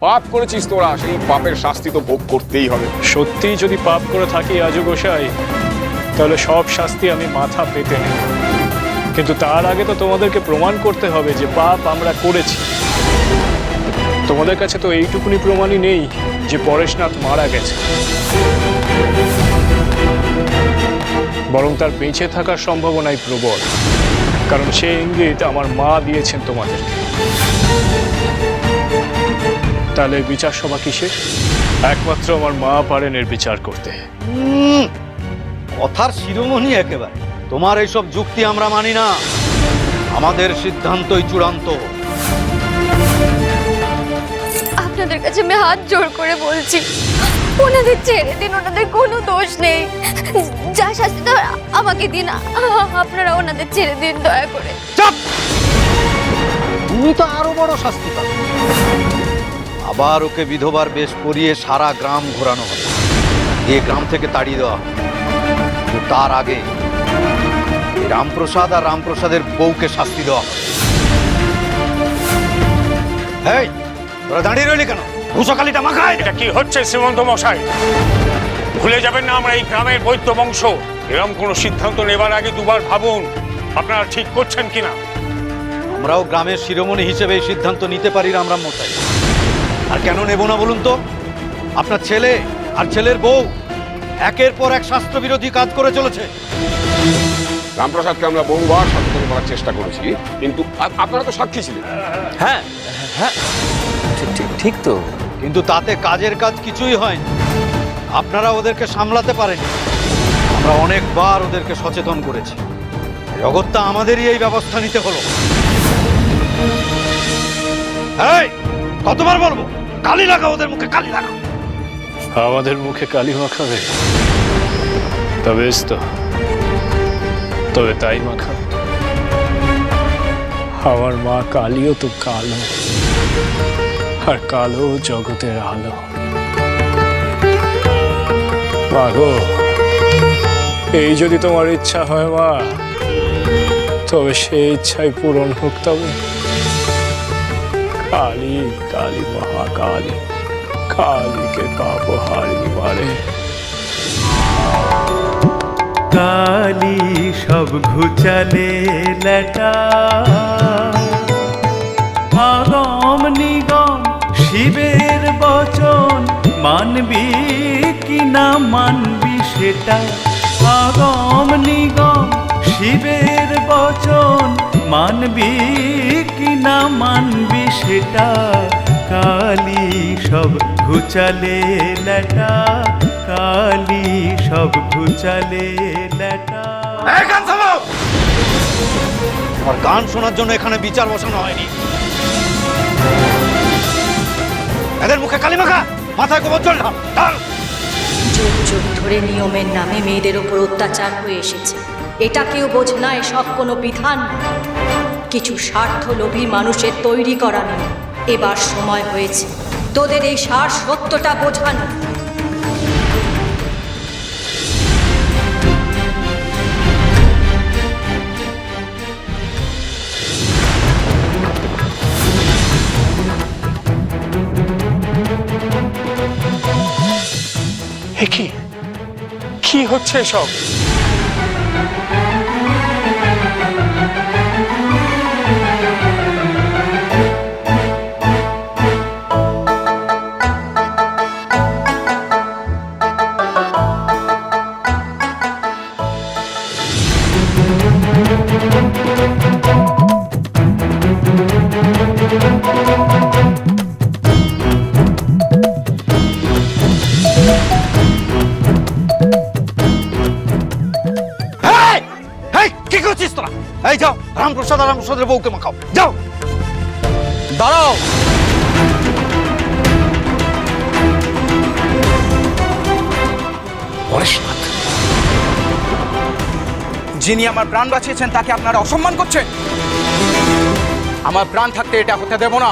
পাপ করেছিস তোরা, সেই পাপের শাস্তি তো ভোগ করতেই হবে। সত্যিই যদি পাপ করে থাকি আজু গোসাই, তাহলে সব শাস্তি আমি মাথা পেতে নেব। কিন্তু তার আগে তো তোমাদেরকে প্রমাণ করতে হবে যে পাপ আমরা করেছি। তোমাদের কাছে তো এইটুকুনি প্রমাণই নেই যে পরেশনাথ মারা গেছে। বরং তার বেঁচে থাকার সম্ভাবনাই প্রবল। কারণ সে ইঙ্গিত আমার মা দিয়েছেন তোমাদেরকে। তাহলে বিচার সভা কিসের? একমাত্র আমার মা পারেন এর বিচার করতে। কথার শিরোমণি একেবারে। তোমার এইসব যুক্তি আমরা মানি না। আমাদের সিদ্ধান্তই চূড়ান্ত। আপনাদের কাছে আমি হাত জোর করে বলছি ওনাদের ছেড়ে দিন ওনাদের কোনো দোষ নেই। যা শাস্তি দেওয়ার আমাকে দিন আ- আপনারা ওনাদের ছেড়ে দিন দয়া করে। চাপ তুমি তো আরও বড় শাস্তি পাবে। আবার ওকে বিধবার বেশ করিয়ে সারা গ্রাম ঘোরানো হবে। দিয়ে গ্রাম থেকে তাড়িয়ে দেওয়া হবে। তার আগে রামপ্রসাদ আর রামপ্রসাদের বউকে শাস্তি দেওয়া হবে। তোরা দাঁড়িয়ে রইলি কেন? ভূষকালিটা মাখায় এটা কি হচ্ছে শ্রীমন্ত মশাই? ভুলে যাবেন না আমরা এই গ্রামের বৈদ্য বংশ। এরকম কোনো সিদ্ধান্ত নেবার আগে দুবার ভাবুন আপনারা ঠিক করছেন কিনা? আমরাও গ্রামের শিরোমণি হিসেবে এই সিদ্ধান্ত নিতে পারি রামরাম মশাই। আর কেন নেব না বলুন তো? আপনার ছেলে আর ছেলের বউ একের পর এক স্বাস্থ্যবিরোধী কাজ করে চলেছে। রামপ্রসাদকে আমরা বহুবার সচেতন করার চেষ্টা করেছি কিন্তু আপনারা তো সাক্ষী ছিলেন। হ্যাঁ হ্যাঁ ঠিক ঠিক ঠিক তো। কিন্তু তাতে কাজের কাজ কিছুই হয়নি। আপনারা ওদেরকে সামলাতে পারেন। আমরা অনেকবার ওদেরকে সচেতন করেছি। জগৎটা আমাদেরই এই ব্যবস্থা নিতে হলো। এই! কতবার বলব? কালি লাগা ওদের মুখে কালি লাগা আমাদের মুখে কালি মাখাবে। তবে তো। তবে তাই মাখাবে আমার মা কালিও তো কালো। আর কালো জগতের আলো। মাগো এই যদি তোমার ইচ্ছা হয় মা, তবে সেই ইচ্ছাই পূরণ হোক তবে। কালী কালী মহাকালী কালীকে পাপ হারিনি মারে কালি সব ঘুচালে লেটা আগম নিগম শিবের বচন মানবি কি না মানবি সেটা আগম নিগম শিবের বচন মানবি কি না মানবি সেটা কালি সব ঘুচালে লেটা কালি সব ঘুচালে লেটা এই গান থামাও! আমার গান শোনার জন্য এখানে বিচার বসানো হয়নি। এদের মুখে কালি মাখা মাথায় গোবর জল ঢাল যুগ যুগ ধরে নিয়মের নামে মেয়েদের উপর অত্যাচার হয়ে এসেছে। এটা কেউ বোঝে না এসব কোনো বিধান। নয়। কিছু স্বার্থ লোভী মানুষের তৈরি করা নেই এবার সময় হয়েছে। তোদের এই সার সত্যটা বোঝানো কি? কি হচ্ছে সব বউকে মাখাও। যাও। দাঁড়াও। যিনি আমার প্রাণ বাঁচিয়েছেন, তাকে আপনারা অসম্মান করছেন? আমার প্রাণ থাকতে এটা হতে দেব না।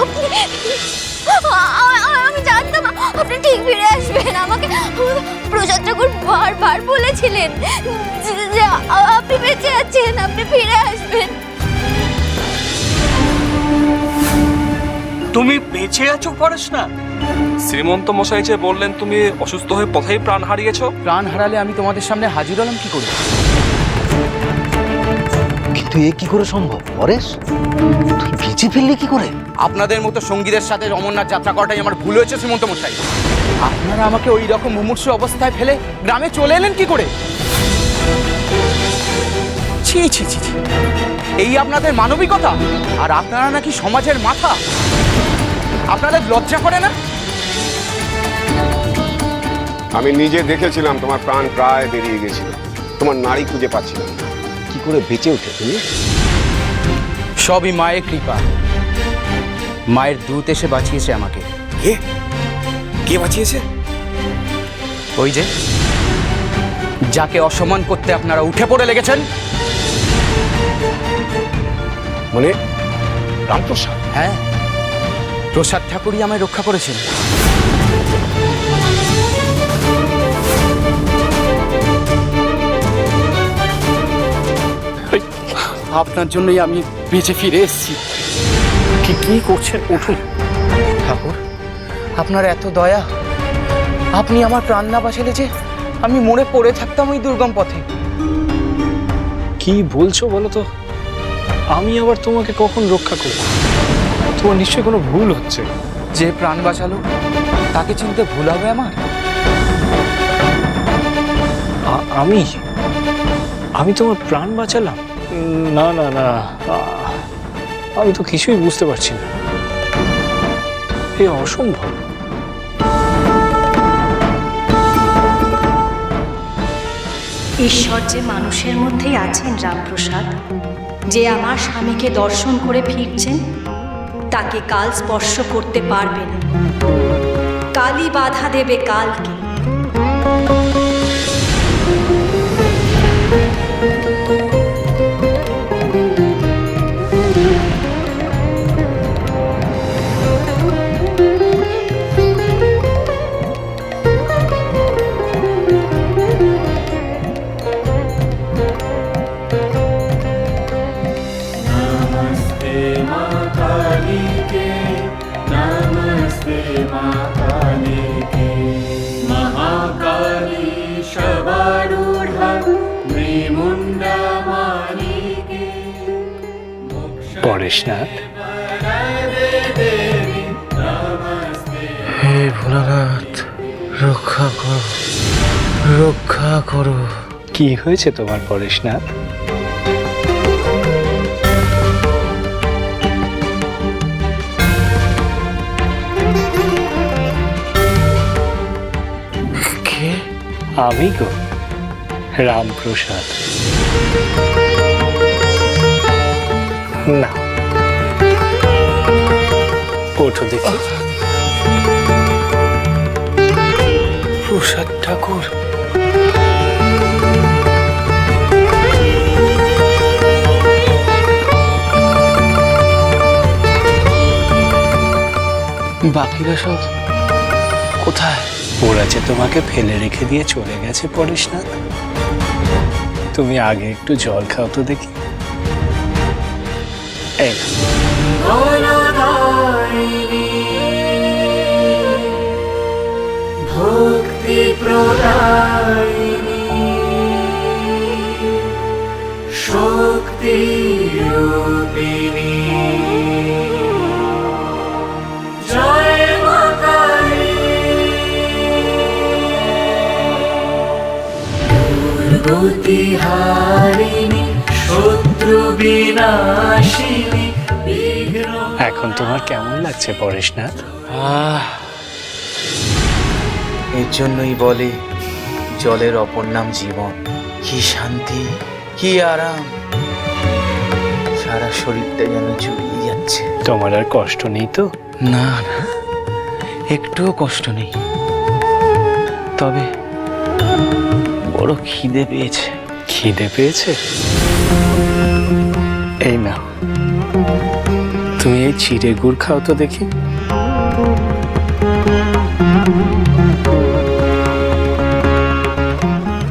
আপনি আপনি ঠিক ফিরে আসবেন। আমাকে প্রসাদ ঠাকুর বারবার বলেছিলেন যে- যে আপনি বেঁচে আছেন আপনি ফিরে আসবেন। তুমি বেঁচে আছো পরেশ না? শ্রীমন্ত মশাই যে বললেন তুমি অসুস্থ হয়ে পথেই প্রাণ হারিয়েছো। প্রাণ হারালে আমি তোমাদের সামনে হাজির হলাম কি করে? কিন্তু এ কি করে সম্ভব পরেশ? তুই বেঁচে ফেললি কি করে? আপনাদের মতো সঙ্গীদের সাথে অমরনাথ যাত্রা করাটাই আমার ভুল হয়েছে শ্রীমন্ত মশাই আপনারা আমাকে ওই রকম মুমূর্ষু অবস্থায় ফেলে গ্রামে চলে এলেন কি করে? ছি ছি ছি ছি। এই আপনাদের মানবিকতা? আর আপনারা নাকি সমাজের মাথা? আপনাদের লজ্জা করে না? আমি নিজে দেখেছিলাম তোমার প্রাণ প্রায় বেরিয়ে গেছিল। তোমার নারী খুঁজে পাচ্ছিলাম করে বেঁচে উঠে তুমি? সবই মায়ের কৃপা। মায়ের দূত এসে বাঁচিয়েছে আমাকে। কে? কে বাঁচিয়েছে? ওই যে যাকে অসম্মান করতে আপনারা উঠে পড়ে লেগেছেন। মানে রামপ্রসাদ? হ্যাঁ প্রসাদ ঠাকুরই আমায় রক্ষা করেছেন। আপনার জন্যই আমি বেঁচে ফিরে এসেছি। কি কি করছেন উঠুন। ঠাকুর আপনার এত দয়া। আপনি আমার প্রাণ না বাঁচালে যে আমি মরে পড়ে থাকতাম ওই দুর্গম পথে। কি বলছো বলো তো? আমি আবার তোমাকে কখন রক্ষা করব? তোমার নিশ্চয়ই কোনো ভুল হচ্ছে। যে প্রাণ বাঁচালো তাকে চিনতে ভুল হবে আমার? আমি? আমি তোমার প্রাণ বাঁচালাম? না না না। আমি তো কিছুই বুঝতে পারছি না। এ অসম্ভব। ঈশ্বর যে মানুষের মধ্যেই আছেন রামপ্রসাদ, যে আমার স্বামীকে দর্শন করে ফিরছেন, তাকে কাল স্পর্শ করতে পারবে না। কালই বাধা দেবে কালকে। পরেশনাথ হে ভোলানাথ রক্ষা করো রক্ষা করো। কি হয়েছে তোমার পরেশনাথ আমি গো রামপ্রসাদ না ওঠো দেখি। প্রসাদ ঠাকুর বাকিরা সব কোথায়? ওরা যে তোমাকে ফেলে রেখে দিয়ে চলে গেছে পরেশনাথ তুমি আগে একটু জল খাও তো দেখি। শক্তি দুর্গতি শত্রু বিনাশিনী এখন তোমার কেমন লাগছে পরেশনাথ আহ। এর জন্যই বলে জলের অপর নাম জীবন। কি শান্তি কি আরাম। সারা শরীরটা যেন জুড়িয়ে যাচ্ছে। তোমার আর কষ্ট নেই তো? না না একটুও কষ্ট নেই। তবে বড় খিদে পেয়েছে। খিদে পেয়েছে? এই না তুমি এই চিড়ে গুড় খাও তো দেখি।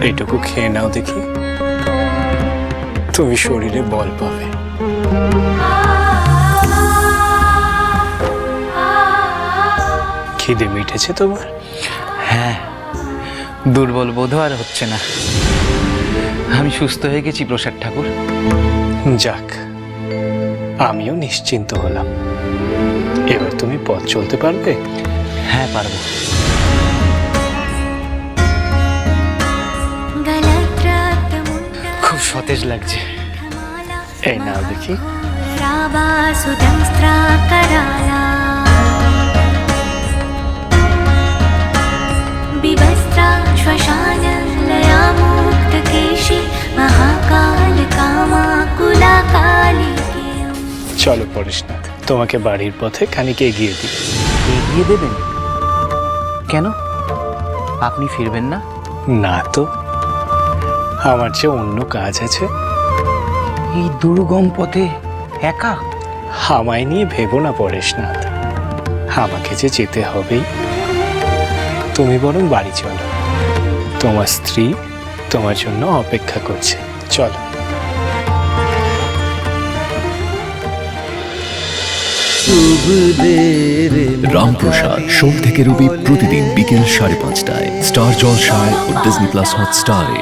এইটুকু খেয়ে নাও দেখি। তুমি শরীরে বল পাবে। খিদে মিটেছে তোমার? দুর্বল বোধ আর হচ্ছে না। আমি সুস্থ হয়ে গেছি প্রসাদ ঠাকুর। যাক আমিও নিশ্চিন্ত হলাম। এবার তুমি পথ চলতে পারবে? হ্যাঁ পারব। খুব সতেজ লাগছে। এই নাও দেখি। বিবস্ত্রা কালী চলো পরেশনাথ তোমাকে বাড়ির পথে খানিক এগিয়ে দিই। এগিয়ে দেবেন? কেন? আপনি ফিরবেন না? না তো আমার যে অন্য কাজ আছে। এই দুর্গম পথে একা? হামায় নিয়ে ভেবো না পরেশনাথ। আমাকে যে যেতে হবেই। তুমি বরং বাড়ি চলো। তোমার স্ত্রী তোমার জন্য অপেক্ষা করছে। চলো। রামপ্রসাদ, সোম থেকে রবি প্রতিদিন বিকেল সাড়ে পাঁচটায়। স্টার জলসায় ও ডিজনি প্লাস হটস্টারে।